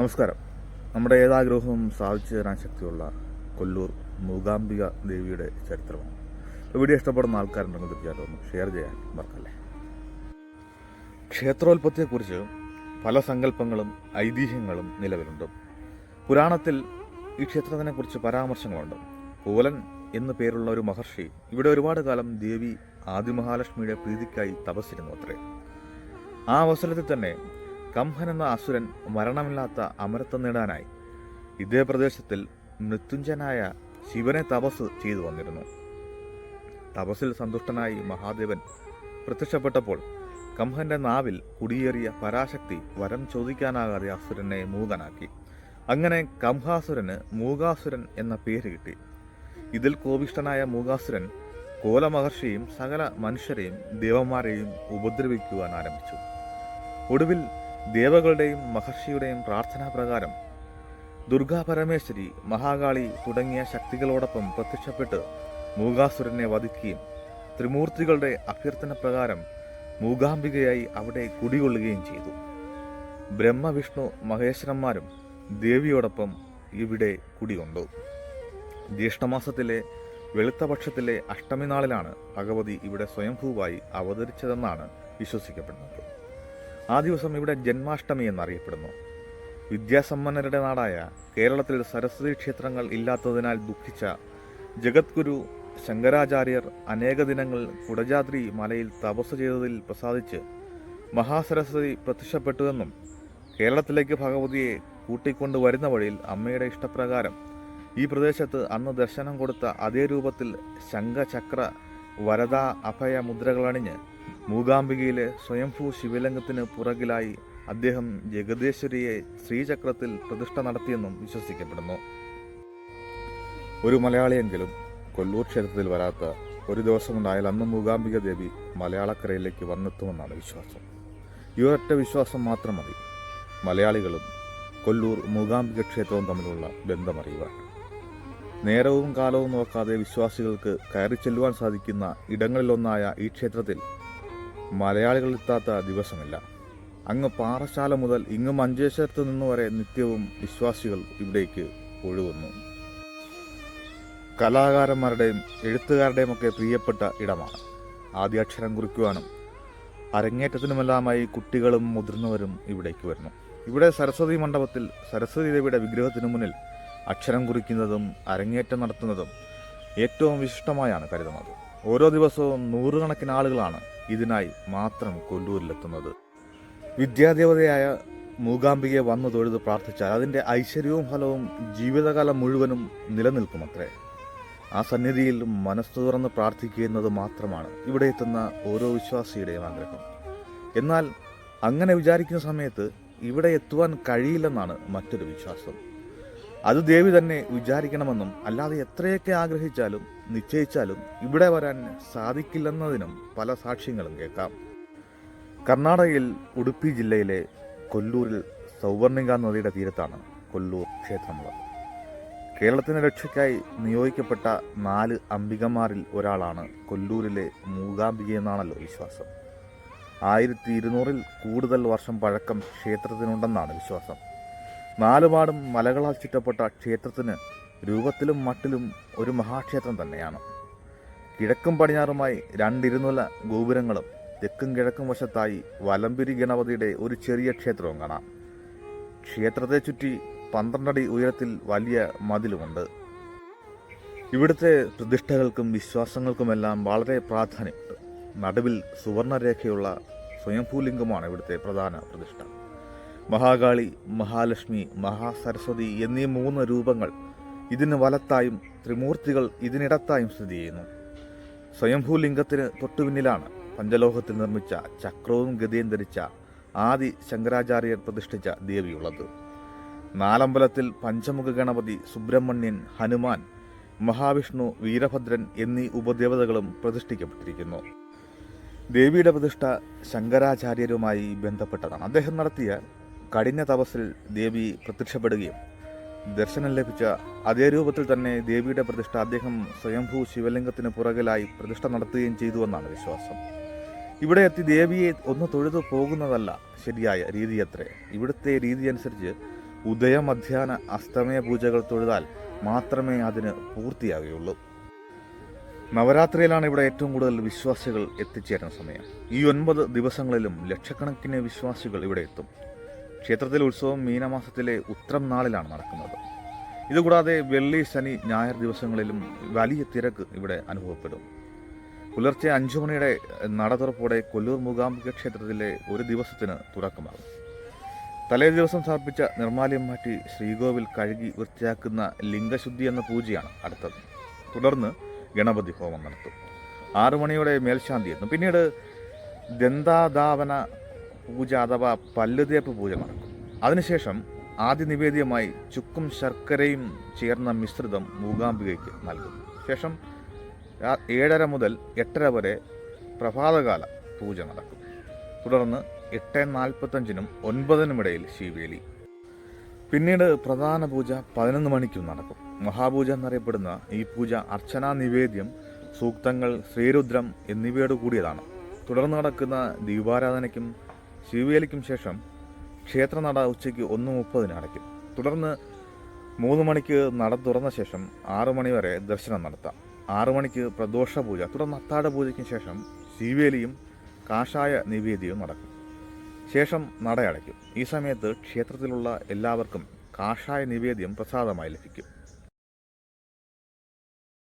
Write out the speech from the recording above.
നമസ്കാരം. നമ്മുടെ ഏതാഗ്രഹവും സാധിച്ചു തരാൻ ശക്തിയുള്ള കൊല്ലൂർ മൂകാംബിക ദേവിയുടെ ചരിത്രമാണ്. വീഡിയോ ഇഷ്ടപ്പെടുന്ന ആൾക്കാരുണ്ടെങ്കിൽ തീർച്ചയായിട്ടും ഒന്ന് ഷെയർ ചെയ്യാൻ മറക്കല്ലേ. ക്ഷേത്രോത്പത്തിയെക്കുറിച്ച് പല സങ്കല്പങ്ങളും ഐതിഹ്യങ്ങളും നിലവിലുണ്ട്. പുരാണത്തിൽ ഈ ക്ഷേത്രത്തിനെക്കുറിച്ച് പരാമർശങ്ങളുണ്ട്. കൂലൻ എന്നു പേരുള്ള ഒരു മഹർഷി ഇവിടെ ഒരുപാട് കാലം ദേവി ആദിമഹാലക്ഷ്മിയുടെ പ്രീതിക്കായി തപസ്സിരുന്നു അത്രേ. ആ അവസരത്തിൽ തന്നെ കംഹൻ എന്ന അസുരൻ മരണമില്ലാത്ത അമരത്വം നേടാനായി ഇതേ പ്രദേശത്തിൽ മൃത്യുഞ്ജനായ ശിവനെ തപസ് ചെയ്തു വന്നിരുന്നു. തപസ്സിൽ സന്തുഷ്ടനായി മഹാദേവൻ പ്രത്യക്ഷപ്പെട്ടപ്പോൾ കംഹന്റെ നാവിൽ കുടിയേറിയ പരാശക്തി വരം ചോദിക്കാനാകാതെ അസുരനെ മൂകനാക്കി. അങ്ങനെ കംഹാസുരന് മൂകാസുരൻ എന്ന പേര് കിട്ടി. ഇതിൽ കോപിഷ്ടനായ മൂകാസുരൻ കോലമഹർഷിയും സകല മനുഷ്യരെയും ദേവന്മാരെയും ഉപദ്രവിക്കുവാൻ ആരംഭിച്ചു. ഒടുവിൽ ദേവകളുടെയും മഹർഷിയുടെയും പ്രാർത്ഥനാപ്രകാരം ദുർഗാ പരമേശ്വരി മഹാകാളി തുടങ്ങിയ ശക്തികളോടൊപ്പം പ്രത്യക്ഷപ്പെട്ട് മൂകാസുരനെ വധിക്കുകയും ത്രിമൂർത്തികളുടെ അഭ്യർത്ഥന പ്രകാരം മൂകാംബികയായി അവിടെ കുടികൊള്ളുകയും ചെയ്തു. ബ്രഹ്മവിഷ്ണു മഹേശ്വരന്മാരും ദേവിയോടൊപ്പം ഇവിടെ കുടികൊണ്ടു. ജ്യേഷ്ഠമാസത്തിലെ വെളുത്തപക്ഷത്തിലെ അഷ്ടമി നാളിലാണ് ഭഗവതി ഇവിടെ സ്വയംഭൂവായി അവതരിച്ചതെന്നാണ് വിശ്വസിക്കപ്പെടുന്നത്. ആ ദിവസം ഇവിടെ ജന്മാഷ്ടമി എന്നറിയപ്പെടുന്നു. വിദ്യാസമ്പന്നരുടെ നാടായ കേരളത്തിൽ സരസ്വതി ക്ഷേത്രങ്ങൾ ഇല്ലാത്തതിനാൽ ദുഃഖിച്ച ജഗദ്ഗുരു ശങ്കരാചാര്യർ അനേക ദിനങ്ങൾ കുടജാദ്രി മലയിൽ തപസ് ചെയ്തതിൽ പ്രസാദിച്ച് മഹാസരസ്വതി പ്രത്യക്ഷപ്പെട്ടുവെന്നും കേരളത്തിലേക്ക് ഭഗവതിയെ കൂട്ടിക്കൊണ്ടു വരുന്ന വഴിയിൽ അമ്മയുടെ ഇഷ്ടപ്രകാരം ഈ പ്രദേശത്ത് അന്ന് ദർശനം കൊടുത്ത അതേ രൂപത്തിൽ ശംഖചക്ര വരദ അഭയ മുദ്രകളണിഞ്ഞ് മൂകാംബികയിലെ സ്വയംഭൂ ശിവലിംഗത്തിന് പുറകിലായി അദ്ദേഹം ജഗദേശ്വരിയെ ശ്രീചക്രത്തിൽ പ്രതിഷ്ഠ നടത്തിയെന്നും വിശ്വസിക്കപ്പെടുന്നു. ഒരു മലയാളിയെങ്കിലും കൊല്ലൂർ ക്ഷേത്രത്തിൽ വരാത്ത ഒരു ദിവസമുണ്ടായാൽ അന്ന് മൂകാംബിക ദേവി മലയാളക്കരയിലേക്ക് വന്നെത്തുമെന്നാണ് വിശ്വാസം. ഈ ഒരൊറ്റ വിശ്വാസം മാത്രം മതി. മലയാളികളും കൊല്ലൂർ മൂകാംബിക ക്ഷേത്രവും തമ്മിലുള്ള ബന്ധമറിയുവാൻ. നേരവും കാലവും നോക്കാതെ വിശ്വാസികൾക്ക് കയറി ചെല്ലുവാൻ സാധിക്കുന്ന ഇടങ്ങളിലൊന്നായ ഈ ക്ഷേത്രത്തിൽ മലയാളികൾ എത്താത്ത ദിവസമില്ല. അങ്ങ് പാറശാല മുതൽ ഇങ്ങ് മഞ്ചേശ്വരത്ത് നിന്ന് വരെ നിത്യവും വിശ്വാസികൾ ഇവിടേക്ക് ഒഴുകുന്നു. കലാകാരന്മാരുടെയും എഴുത്തുകാരുടെയും ഒക്കെ പ്രിയപ്പെട്ട ഇടമാണ്. ആദ്യാക്ഷരം കുറിക്കുവാനും അരങ്ങേറ്റത്തിനുമെല്ലാമായി കുട്ടികളും മുതിർന്നവരും ഇവിടേക്ക് വരുന്നു. ഇവിടെ സരസ്വതി മണ്ഡപത്തിൽ സരസ്വതി ദേവിയുടെ വിഗ്രഹത്തിനു മുന്നിൽ അക്ഷരം കുറിക്കുന്നതും അരങ്ങേറ്റം നടത്തുന്നതും ഏറ്റവും വിശിഷ്ടമായാണ് കരുതുന്നത്. ഓരോ ദിവസവും നൂറുകണക്കിന് ആളുകളാണ് ഇതിനായി മാത്രം കൊല്ലൂരിലെത്തുന്നത്. വിദ്യാദേവതയായ മൂകാംബികയെ വന്നു തൊഴുത് പ്രാർത്ഥിച്ചാൽ അതിന്റെ ഐശ്വര്യവും ഫലവും ജീവിതകാലം മുഴുവനും നിലനിൽക്കുമത്രേ. ആ സന്നിധിയിൽ മനസ്സ് തുറന്ന് പ്രാർത്ഥിക്കുന്നത് മാത്രമാണ് ഇവിടെ എത്തുന്ന ഓരോ വിശ്വാസിയുടെയും ആഗ്രഹം. എന്നാൽ അങ്ങനെ വിചാരിക്കുന്ന സമയത്ത് ഇവിടെ എത്തുവാൻ കഴിയില്ലെന്നാണ് മറ്റൊരു വിശ്വാസം. അത് ദേവി തന്നെ വിചാരിക്കണമെന്നും അല്ലാതെ എത്രയൊക്കെ ആഗ്രഹിച്ചാലും നിശ്ചയിച്ചാലും ഇവിടെ വരാൻ സാധിക്കില്ലെന്നതിനും പല സാക്ഷ്യങ്ങളും കേൾക്കാം. കർണാടകയിൽ ഉടുപ്പി ജില്ലയിലെ കൊല്ലൂരിൽ സൗവർണിക നദിയുടെ തീരത്താണ് കൊല്ലൂർ ക്ഷേത്രമുള്ളത്. കേരളത്തിന്റെ രക്ഷയ്ക്കായി നിയോഗിക്കപ്പെട്ട നാല് അംബികമാരിൽ ഒരാളാണ് കൊല്ലൂരിലെ മൂകാംബിക എന്നാണല്ലോ വിശ്വാസം. ആയിരത്തി ഇരുന്നൂറിൽ കൂടുതൽ വർഷം പഴക്കം ക്ഷേത്രത്തിനുണ്ടെന്നാണ് വിശ്വാസം. നാലുപാടും മലകളാൽ ചുറ്റപ്പെട്ട ക്ഷേത്രത്തിന് രൂപത്തിലും മട്ടിലും ഒരു മഹാക്ഷേത്രം തന്നെയാണ്. കിഴക്കും പടിഞ്ഞാറുമായി രണ്ടിരുന്നുള്ള ഗോപുരങ്ങളും തെക്കും കിഴക്കും വശത്തായി വലംപിരി ഗണപതിയുടെ ഒരു ചെറിയ ക്ഷേത്രവും കാണാം. ക്ഷേത്രത്തെ ചുറ്റി പന്ത്രണ്ടടി ഉയരത്തിൽ വലിയ മതിലുമുണ്ട്. ഇവിടുത്തെ പ്രതിഷ്ഠകൾക്കും വിശ്വാസങ്ങൾക്കുമെല്ലാം വളരെ പ്രാധാന്യമുണ്ട്. നടുവിൽ സുവർണരേഖയുള്ള സ്വയംഭൂലിംഗമാണ് ഇവിടുത്തെ പ്രധാന പ്രതിഷ്ഠ. മഹാകാളി മഹാലക്ഷ്മി മഹാസരസ്വതി എന്നീ മൂന്ന് രൂപങ്ങൾ ഇതിന് വലത്തായും ത്രിമൂർത്തികൾ ഇതിനിടത്തായും സ്ഥിതി ചെയ്യുന്നു. സ്വയംഭൂലിംഗത്തിന് തൊട്ടുപിന്നിലാണ് പഞ്ചലോഹത്തിൽ നിർമ്മിച്ച ചക്രവും ഗതിയും ധരിച്ച ആദി ശങ്കരാചാര്യർ പ്രതിഷ്ഠിച്ച ദേവിയുള്ളത്. നാലമ്പലത്തിൽ പഞ്ചമുഖ ഗണപതി സുബ്രഹ്മണ്യൻ ഹനുമാൻ മഹാവിഷ്ണു വീരഭദ്രൻ എന്നീ ഉപദേവതകളും പ്രതിഷ്ഠിക്കപ്പെട്ടിരിക്കുന്നു. ദേവിയുടെ പ്രതിഷ്ഠ ശങ്കരാചാര്യരുമായി ബന്ധപ്പെട്ടതാണ്. അദ്ദേഹം നടത്തിയ കഠിന തപസ്സിൽ ദേവി പ്രത്യക്ഷപ്പെടുകയും ദർശനം ലഭിച്ച അതേ രൂപത്തിൽ തന്നെ ദേവിയുടെ പ്രതിഷ്ഠ അദ്ദേഹം സ്വയംഭൂ ശിവലിംഗത്തിന് പുറകിലായി പ്രതിഷ്ഠ നടത്തുകയും ചെയ്തുവെന്നാണ് വിശ്വാസം. ഇവിടെ എത്തി ദേവിയെ ഒന്ന് തൊഴുതു പോകുന്നതല്ല ശരിയായ രീതിയത്രേ ഇവിടുത്തെ രീതി അനുസരിച്ച് ഉദയ മധ്യാന അസ്തമയ പൂജകൾ തൊഴുതാൽ മാത്രമേ അതിന് പൂർത്തിയാകുകയുള്ളൂ. നവരാത്രിയിലാണ് ഇവിടെ ഏറ്റവും കൂടുതൽ വിശ്വാസികൾ എത്തിച്ചേരുന്ന സമയം. ഈ ഒൻപത് ദിവസങ്ങളിലും ലക്ഷക്കണക്കിന് വിശ്വാസികൾ ഇവിടെ എത്തും. ക്ഷേത്രത്തിലെ ഉത്സവം മീനമാസത്തിലെ ഉത്രം നാളിലാണ് നടക്കുന്നത്. ഇതുകൂടാതെ വെള്ളി ശനി ഞായർ ദിവസങ്ങളിലും വലിയ തിരക്ക് ഇവിടെ അനുഭവപ്പെടും. പുലർച്ചെ അഞ്ചു മണിയുടെ നട തുറപ്പോടെ കൊല്ലൂർ മൂകാംബിക ക്ഷേത്രത്തിലെ ഒരു ദിവസത്തിന് തുടക്കമാകും. തലേ ദിവസം സമർപ്പിച്ച നിർമാല്യം മാറ്റി ശ്രീകോവിൽ കഴുകി വൃത്തിയാക്കുന്ന ലിംഗശുദ്ധി എന്ന പൂജയാണ് അടുത്തത്. തുടർന്ന് ഗണപതി ഹോമം നടത്തും. ആറു മണിയോടെ മേൽശാന്തി എത്തും. പിന്നീട് ദന്താധാവന പൂജ അഥവാ പല്ലുതേപ്പ് പൂജ നടക്കും. അതിനുശേഷം ആദ്യ നിവേദ്യമായി ചുക്കും ശർക്കരയും ചേർന്ന മിശ്രിതം മൂകാംബികയ്ക്ക് നൽകും. ശേഷം ഏഴര മുതൽ എട്ടര വരെ പ്രഭാതകാല പൂജ നടക്കും. തുടർന്ന് എട്ട് നാൽപ്പത്തഞ്ചിനും ഒൻപതിനുമിടയിൽ ശിവേലി. പിന്നീട് പ്രധാന പൂജ പതിനൊന്ന് മണിക്കും നടക്കും. മഹാപൂജ എന്നറിയപ്പെടുന്ന ഈ പൂജ അർച്ചനാ നിവേദ്യം സൂക്തങ്ങൾ ശ്രീരുദ്രം എന്നിവയോട് കൂടിയതാണ്. തുടർന്ന് നടക്കുന്ന ദീപാരാധനയ്ക്കും ശിവേലിക്കും ശേഷം ക്ഷേത്രനട ഉച്ചയ്ക്ക് ഒന്ന് മുപ്പതിന് അടയ്ക്കും. തുടർന്ന് മൂന്ന് മണിക്ക് നട തുറന്ന ശേഷം ആറു മണി വരെ ദർശനം നടത്താം. ആറു മണിക്ക് പ്രദോഷ പൂജ തുടർന്ന് അത്താഴ പൂജയ്ക്ക് ശേഷം ശിവേലിയും കാഷായ നിവേദ്യവും നടക്കും. ശേഷം നട അടയ്ക്കും ഈ സമയത്ത് ക്ഷേത്രത്തിലുള്ള എല്ലാവർക്കും കാഷായ നിവേദ്യം പ്രസാദമായി ലഭിക്കും.